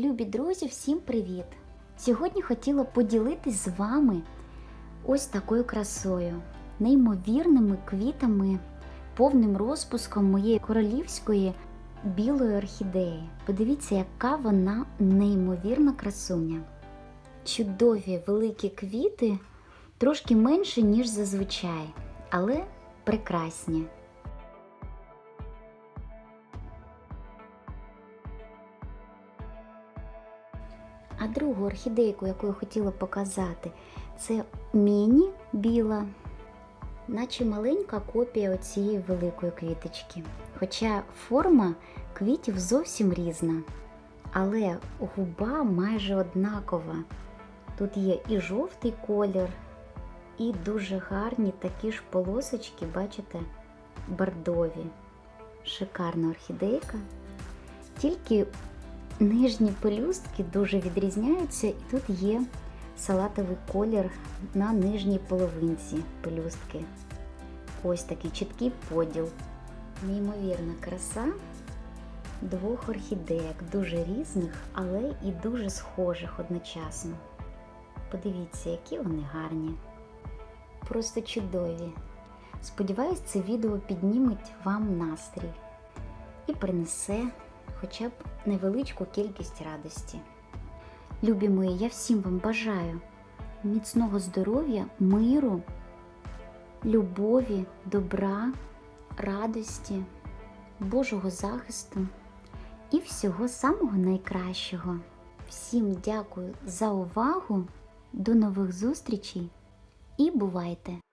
Любі друзі, всім привіт! Сьогодні хотіла поділитись з вами ось такою красою, неймовірними квітами, повним розпуском моєї королівської білої орхідеї. Подивіться, яка вона неймовірна красуня. Чудові великі квіти, трошки менше, ніж зазвичай, але прекрасні. А другу орхідейку, яку я хотіла показати, це міні біла, наче маленька копія оцієї великої квіточки. Хоча форма квітів зовсім різна, але губа майже однакова. Тут є і жовтий колір, і дуже гарні такі ж полосочки, бачите, бордові. Шикарна орхідейка. Тільки Нижні пелюстки дуже відрізняються, і тут є салатовий колір на нижній половинці пелюстки. Ось такий чіткий поділ. Неймовірна краса двох орхідеєк, дуже різних, але і дуже схожих одночасно. Подивіться, які вони гарні. Просто чудові. Сподіваюсь, це відео підніметь вам настрій і принесе хоча б невеличку кількість радості. Любі мої, я всім вам бажаю міцного здоров'я, миру, любові, добра, радості, Божого захисту і всього самого найкращого. Всім дякую за увагу, до нових зустрічей і бувайте!